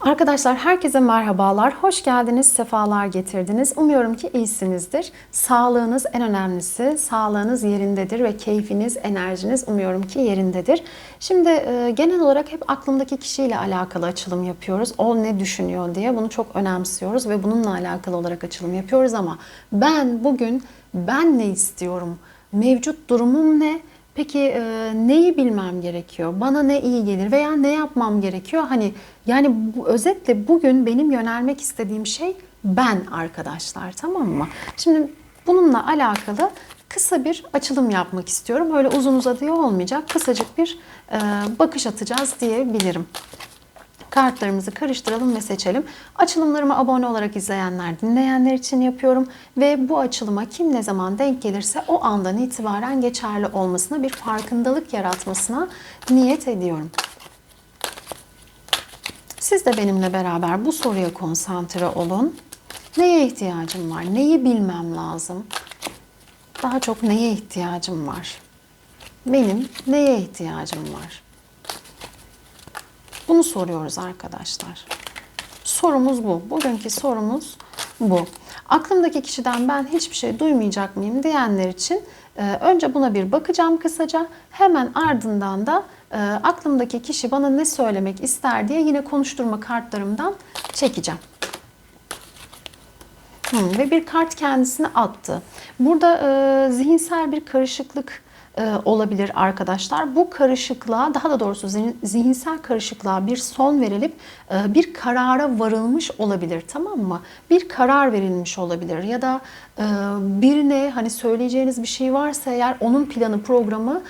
Arkadaşlar herkese merhabalar. Hoş geldiniz, sefalar getirdiniz. Umuyorum ki iyisinizdir. Sağlığınız en önemlisi. Sağlığınız yerindedir ve keyfiniz, enerjiniz umuyorum ki yerindedir. Şimdi e, genel olarak hep aklımdaki kişiyle alakalı açılım yapıyoruz. O ne düşünüyor diye bunu çok önemsiyoruz ve bununla alakalı olarak açılım yapıyoruz ama ben bugün ben ne istiyorum? Mevcut durumum ne? Peki e, neyi bilmem gerekiyor? Bana ne iyi gelir veya ne yapmam gerekiyor? Hani yani bu, özetle bugün benim yönelmek istediğim şey ben arkadaşlar tamam mı? Şimdi bununla alakalı kısa bir açılım yapmak istiyorum. Öyle uzun uzadıya olmayacak. Kısacık bir e, bakış atacağız diyebilirim. Kartlarımızı karıştıralım ve seçelim. Açılımlarımı abone olarak izleyenler, dinleyenler için yapıyorum. Ve bu açılıma kim ne zaman denk gelirse o andan itibaren geçerli olmasına, bir farkındalık yaratmasına niyet ediyorum. Siz de benimle beraber bu soruya konsantre olun. Neye ihtiyacım var? Neyi bilmem lazım? Daha çok neye ihtiyacım var? Benim neye ihtiyacım var? Bunu soruyoruz arkadaşlar. Sorumuz bu. Bugünkü sorumuz bu. Aklımdaki kişiden ben hiçbir şey duymayacak mıyım diyenler için e, önce buna bir bakacağım kısaca. Hemen ardından da e, aklımdaki kişi bana ne söylemek ister diye yine konuşturma kartlarımdan çekeceğim. Hmm, ve bir kart kendisine attı. Burada e, zihinsel bir karışıklık olabilir arkadaşlar. Bu karışıklığa daha da doğrusu zihinsel karışıklığa bir son verilip e, bir karara varılmış olabilir tamam mı? Bir karar verilmiş olabilir ya da e, birine hani söyleyeceğiniz bir şey varsa eğer onun planı programı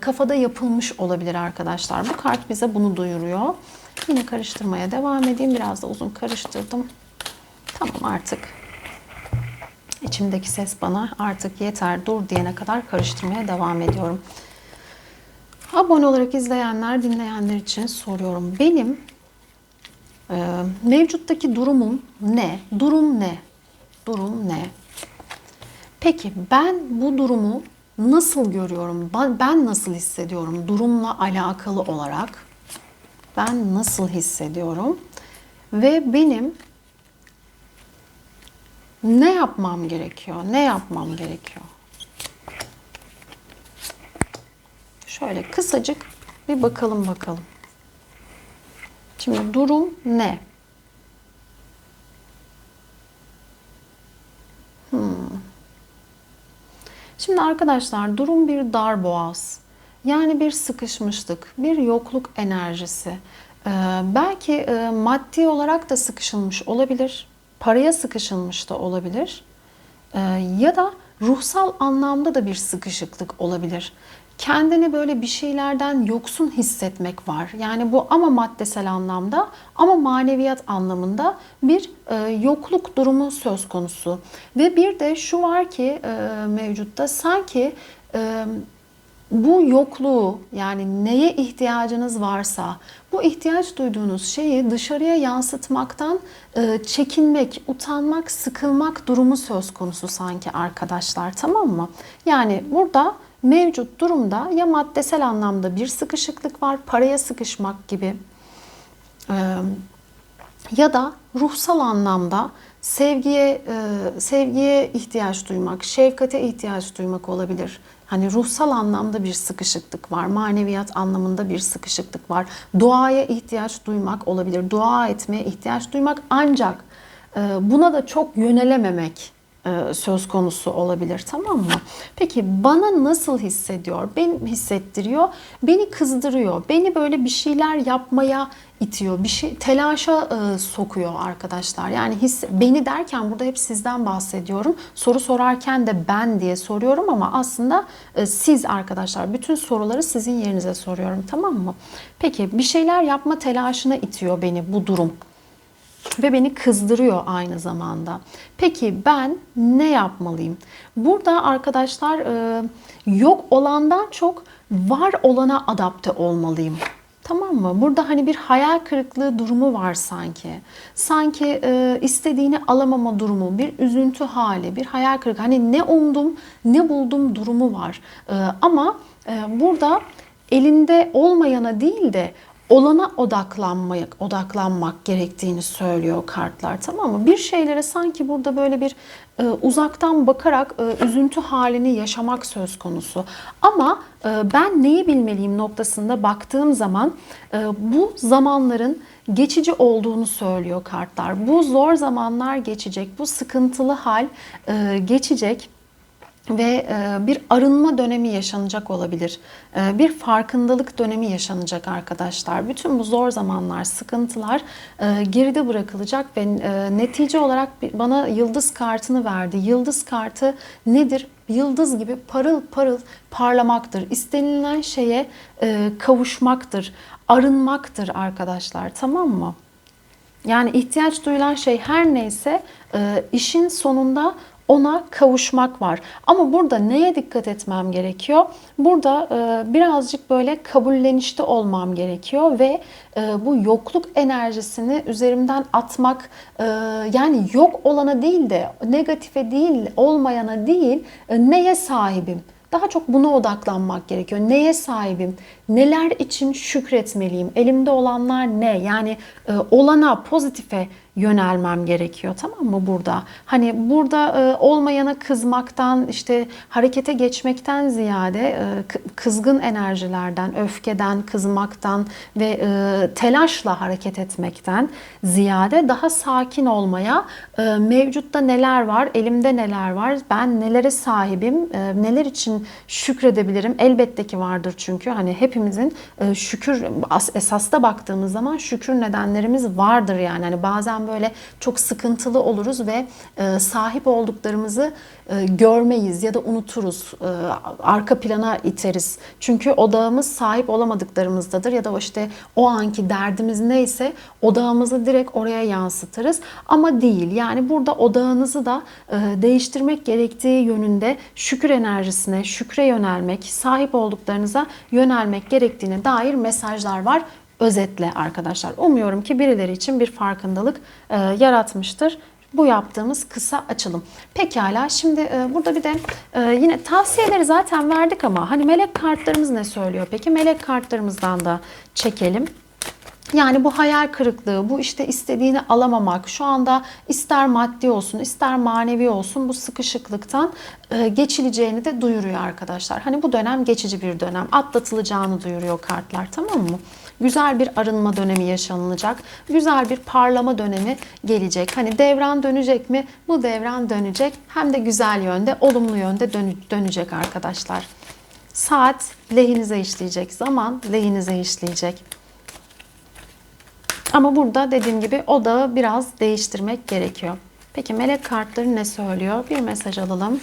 kafada yapılmış olabilir arkadaşlar. Bu kart bize bunu duyuruyor. Yine karıştırmaya devam edeyim. Biraz da uzun karıştırdım. Tamam artık İçimdeki ses bana artık yeter dur diyene kadar karıştırmaya devam ediyorum. Abone olarak izleyenler, dinleyenler için soruyorum. Benim e, mevcuttaki durumum ne? Durum ne? Durum ne? Peki ben bu durumu nasıl görüyorum? Ben nasıl hissediyorum? Durumla alakalı olarak ben nasıl hissediyorum? Ve benim ne yapmam gerekiyor? Ne yapmam gerekiyor? Şöyle kısacık bir bakalım bakalım. Şimdi durum ne? Hmm. Şimdi arkadaşlar durum bir dar boğaz. Yani bir sıkışmışlık, bir yokluk enerjisi. Ee, belki e, maddi olarak da sıkışılmış olabilir paraya sıkışılmış da olabilir. Ee, ya da ruhsal anlamda da bir sıkışıklık olabilir. Kendini böyle bir şeylerden yoksun hissetmek var. Yani bu ama maddesel anlamda ama maneviyat anlamında bir e, yokluk durumu söz konusu. Ve bir de şu var ki e, mevcutta sanki e, bu yokluğu yani neye ihtiyacınız varsa bu ihtiyaç duyduğunuz şeyi dışarıya yansıtmaktan e, çekinmek, utanmak, sıkılmak durumu söz konusu sanki arkadaşlar tamam mı? Yani burada mevcut durumda ya maddesel anlamda bir sıkışıklık var, paraya sıkışmak gibi e, ya da ruhsal anlamda sevgiye e, sevgiye ihtiyaç duymak, şefkate ihtiyaç duymak olabilir. Hani ruhsal anlamda bir sıkışıklık var, maneviyat anlamında bir sıkışıklık var. Duaya ihtiyaç duymak olabilir, dua etmeye ihtiyaç duymak ancak e, buna da çok yönelememek söz konusu olabilir tamam mı? Peki bana nasıl hissediyor? Beni hissettiriyor, beni kızdırıyor, beni böyle bir şeyler yapmaya itiyor, bir şey telaşa e, sokuyor arkadaşlar. Yani his, beni derken burada hep sizden bahsediyorum. Soru sorarken de ben diye soruyorum ama aslında e, siz arkadaşlar bütün soruları sizin yerinize soruyorum tamam mı? Peki bir şeyler yapma telaşına itiyor beni bu durum ve beni kızdırıyor aynı zamanda. Peki ben ne yapmalıyım? Burada arkadaşlar e, yok olandan çok var olana adapte olmalıyım. Tamam mı? Burada hani bir hayal kırıklığı durumu var sanki. Sanki e, istediğini alamama durumu, bir üzüntü hali, bir hayal kırıklığı. Hani ne umdum, ne buldum durumu var. E, ama e, burada elinde olmayana değil de olana odaklanmak, odaklanmak gerektiğini söylüyor kartlar tamam mı? Bir şeylere sanki burada böyle bir e, uzaktan bakarak e, üzüntü halini yaşamak söz konusu. Ama e, ben neyi bilmeliyim noktasında baktığım zaman e, bu zamanların geçici olduğunu söylüyor kartlar. Bu zor zamanlar geçecek, bu sıkıntılı hal e, geçecek ve e, bir arınma dönemi yaşanacak olabilir. E, Bir farkındalık dönemi yaşanacak arkadaşlar. Bütün bu zor zamanlar, sıkıntılar e, geride bırakılacak ve netice olarak bana yıldız kartını verdi. Yıldız kartı nedir? Yıldız gibi parıl parıl parlamaktır. İstenilen şeye kavuşmaktır, arınmaktır arkadaşlar. Tamam mı? Yani ihtiyaç duyulan şey her neyse işin sonunda ona kavuşmak var. Ama burada neye dikkat etmem gerekiyor? Burada e, birazcık böyle kabullenişte olmam gerekiyor ve e, bu yokluk enerjisini üzerimden atmak e, yani yok olana değil de negatife değil olmayana değil neye sahibim? Daha çok buna odaklanmak gerekiyor. Neye sahibim? Neler için şükretmeliyim? Elimde olanlar ne? Yani e, olana, pozitife yönelmem gerekiyor tamam mı burada? Hani burada e, olmayana kızmaktan, işte harekete geçmekten ziyade e, kızgın enerjilerden, öfkeden, kızmaktan ve e, telaşla hareket etmekten ziyade daha sakin olmaya, e, mevcutta neler var, elimde neler var, ben nelere sahibim, e, neler için şükredebilirim? Elbette ki vardır çünkü hani hepimizin e, şükür as- esasda baktığımız zaman şükür nedenlerimiz vardır yani. Hani bazen böyle çok sıkıntılı oluruz ve e, sahip olduklarımızı e, görmeyiz ya da unuturuz. E, arka plana iteriz. Çünkü odağımız sahip olamadıklarımızdadır ya da işte o anki derdimiz neyse odağımızı direkt oraya yansıtırız. Ama değil. Yani burada odağınızı da e, değiştirmek gerektiği yönünde şükür enerjisine, şükre yönelmek, sahip olduklarınıza yönelmek gerektiğine dair mesajlar var özetle arkadaşlar. Umuyorum ki birileri için bir farkındalık e, yaratmıştır. Bu yaptığımız kısa açılım. Pekala şimdi e, burada bir de e, yine tavsiyeleri zaten verdik ama hani melek kartlarımız ne söylüyor peki? Melek kartlarımızdan da çekelim. Yani bu hayal kırıklığı, bu işte istediğini alamamak, şu anda ister maddi olsun, ister manevi olsun bu sıkışıklıktan e, geçileceğini de duyuruyor arkadaşlar. Hani bu dönem geçici bir dönem, atlatılacağını duyuruyor kartlar tamam mı? Güzel bir arınma dönemi yaşanılacak. Güzel bir parlama dönemi gelecek. Hani devran dönecek mi? Bu devran dönecek. Hem de güzel yönde, olumlu yönde dönü- dönecek arkadaşlar. Saat lehinize işleyecek, zaman lehinize işleyecek. Ama burada dediğim gibi odağı biraz değiştirmek gerekiyor. Peki melek kartları ne söylüyor? Bir mesaj alalım.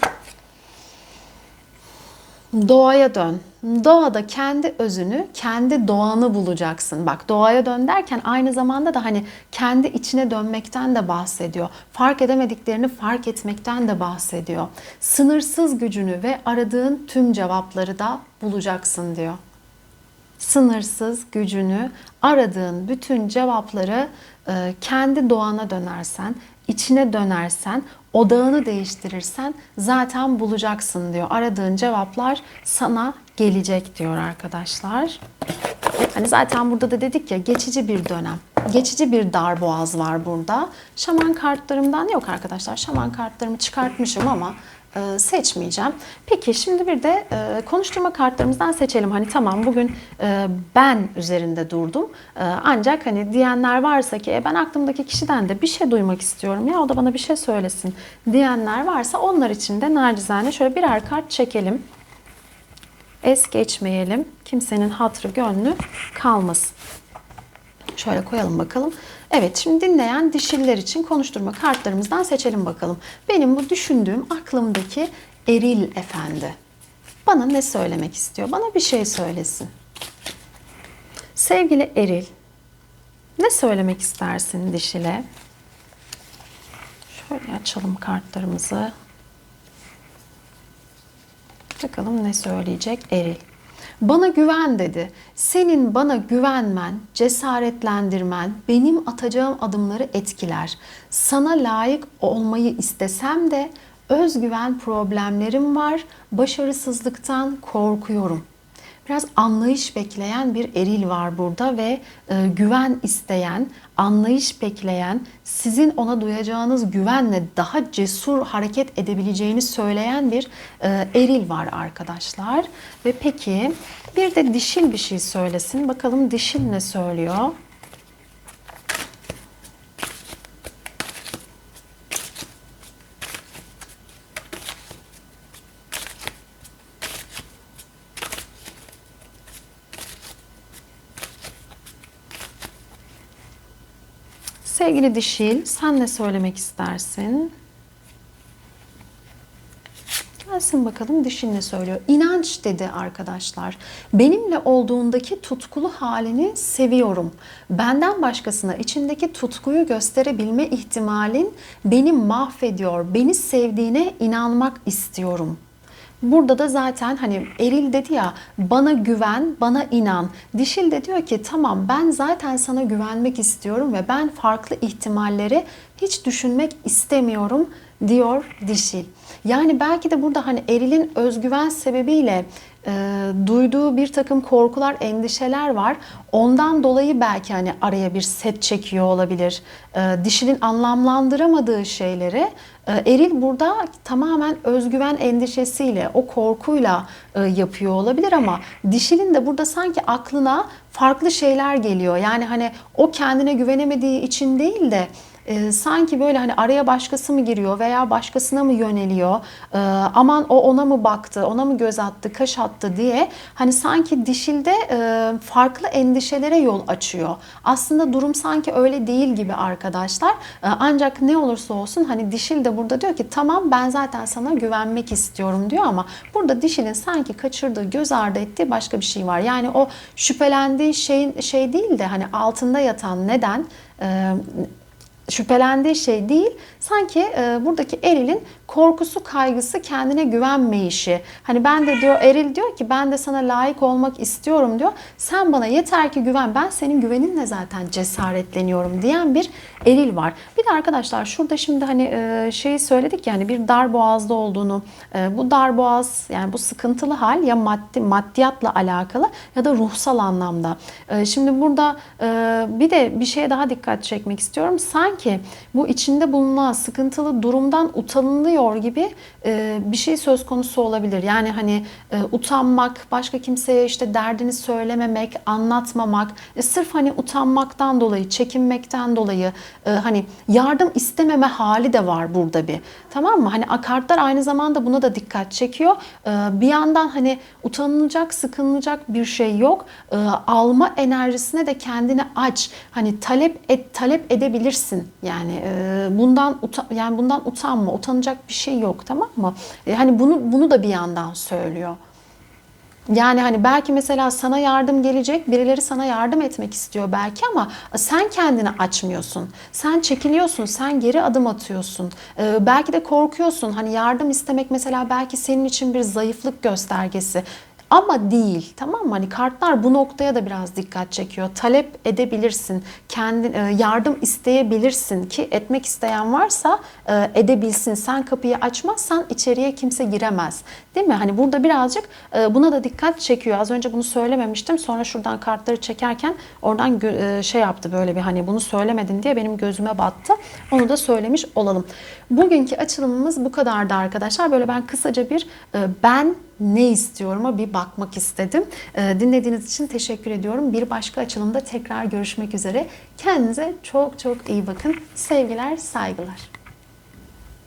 Doğaya dön. Doğada kendi özünü, kendi doğanı bulacaksın. Bak doğaya dön derken aynı zamanda da hani kendi içine dönmekten de bahsediyor. Fark edemediklerini fark etmekten de bahsediyor. Sınırsız gücünü ve aradığın tüm cevapları da bulacaksın diyor sınırsız gücünü, aradığın bütün cevapları e, kendi doğana dönersen, içine dönersen, odağını değiştirirsen zaten bulacaksın diyor. Aradığın cevaplar sana gelecek diyor arkadaşlar. Hani zaten burada da dedik ya geçici bir dönem. Geçici bir darboğaz var burada. Şaman kartlarımdan yok arkadaşlar. Şaman kartlarımı çıkartmışım ama e, seçmeyeceğim. Peki şimdi bir de e, konuşturma kartlarımızdan seçelim. Hani tamam bugün e, ben üzerinde durdum. E, ancak hani diyenler varsa ki e, ben aklımdaki kişiden de bir şey duymak istiyorum ya o da bana bir şey söylesin diyenler varsa onlar için de nacizane şöyle birer kart çekelim. Es geçmeyelim. Kimsenin hatrı gönlü kalmasın. Şöyle koyalım bakalım. Evet şimdi dinleyen dişiller için konuşturma kartlarımızdan seçelim bakalım. Benim bu düşündüğüm aklımdaki eril efendi. Bana ne söylemek istiyor? Bana bir şey söylesin. Sevgili eril, ne söylemek istersin dişile? Şöyle açalım kartlarımızı. Bakalım ne söyleyecek Eril. Bana güven dedi. Senin bana güvenmen, cesaretlendirmen benim atacağım adımları etkiler. Sana layık olmayı istesem de özgüven problemlerim var. Başarısızlıktan korkuyorum. Biraz anlayış bekleyen bir eril var burada ve e, güven isteyen, anlayış bekleyen, sizin ona duyacağınız güvenle daha cesur hareket edebileceğini söyleyen bir e, eril var arkadaşlar. Ve peki bir de dişil bir şey söylesin. Bakalım dişil ne söylüyor? Sevgili dişil, sen ne söylemek istersin? Gelsin bakalım dişil ne söylüyor. İnanç dedi arkadaşlar. Benimle olduğundaki tutkulu halini seviyorum. Benden başkasına içindeki tutkuyu gösterebilme ihtimalin beni mahvediyor. Beni sevdiğine inanmak istiyorum. Burada da zaten hani eril dedi ya bana güven, bana inan. Dişil de diyor ki tamam ben zaten sana güvenmek istiyorum ve ben farklı ihtimalleri hiç düşünmek istemiyorum diyor dişil. Yani belki de burada hani erilin özgüven sebebiyle e, duyduğu bir takım korkular, endişeler var. Ondan dolayı belki hani araya bir set çekiyor olabilir. E, dişilin anlamlandıramadığı şeyleri eril burada tamamen özgüven endişesiyle, o korkuyla e, yapıyor olabilir ama dişilin de burada sanki aklına farklı şeyler geliyor. Yani hani o kendine güvenemediği için değil de e, sanki böyle hani araya başkası mı giriyor veya başkasına mı yöneliyor e, aman o ona mı baktı ona mı göz attı kaş attı diye hani sanki dişilde e, farklı endişelere yol açıyor. Aslında durum sanki öyle değil gibi arkadaşlar e, ancak ne olursa olsun hani dişil de burada diyor ki tamam ben zaten sana güvenmek istiyorum diyor ama burada dişilin sanki kaçırdığı göz ardı ettiği başka bir şey var. Yani o şüphelendiği şeyin şey değil de hani altında yatan neden e, şüphelendiği şey değil. Sanki e, buradaki erilin korkusu, kaygısı, kendine güvenmeyişi. Hani ben de diyor eril diyor ki ben de sana layık olmak istiyorum diyor. Sen bana yeter ki güven. Ben senin güveninle zaten cesaretleniyorum diyen bir eril var. Bir de arkadaşlar şurada şimdi hani e, şeyi söyledik yani bir dar boğazda olduğunu. E, bu dar boğaz yani bu sıkıntılı hal ya maddi maddiyatla alakalı ya da ruhsal anlamda. E, şimdi burada bir de bir şeye daha dikkat çekmek istiyorum. Sanki bu içinde bulunan sıkıntılı durumdan utanılıyor gibi e, bir şey söz konusu olabilir. Yani hani e, utanmak, başka kimseye işte derdini söylememek, anlatmamak, e, sırf hani utanmaktan dolayı, çekinmekten dolayı e, hani yardım istememe hali de var burada bir. Tamam mı? Hani akartlar aynı zamanda buna da dikkat çekiyor. E, bir yandan hani utanılacak, sıkılacak bir şey yok. E, alma enerjisine de kendini aç. Hani talep et, talep edebilirsin. Yani e, bundan yani bundan utanma, utanacak bir şey yok tamam mı? E, hani bunu bunu da bir yandan söylüyor. Yani hani belki mesela sana yardım gelecek, birileri sana yardım etmek istiyor belki ama sen kendini açmıyorsun. Sen çekiliyorsun, sen geri adım atıyorsun. Ee, belki de korkuyorsun. Hani yardım istemek mesela belki senin için bir zayıflık göstergesi. Ama değil tamam mı? Hani kartlar bu noktaya da biraz dikkat çekiyor. Talep edebilirsin. Kendin e, yardım isteyebilirsin ki etmek isteyen varsa e, edebilsin. Sen kapıyı açmazsan içeriye kimse giremez. Değil mi? Hani burada birazcık e, buna da dikkat çekiyor. Az önce bunu söylememiştim. Sonra şuradan kartları çekerken oradan şey yaptı böyle bir hani bunu söylemedin diye benim gözüme battı. Onu da söylemiş olalım. Bugünkü açılımımız bu kadardı arkadaşlar. Böyle ben kısaca bir ben ne istiyorum'a bir bakmak istedim. Dinlediğiniz için teşekkür ediyorum. Bir başka açılımda tekrar görüşmek üzere. Kendinize çok çok iyi bakın. Sevgiler, saygılar.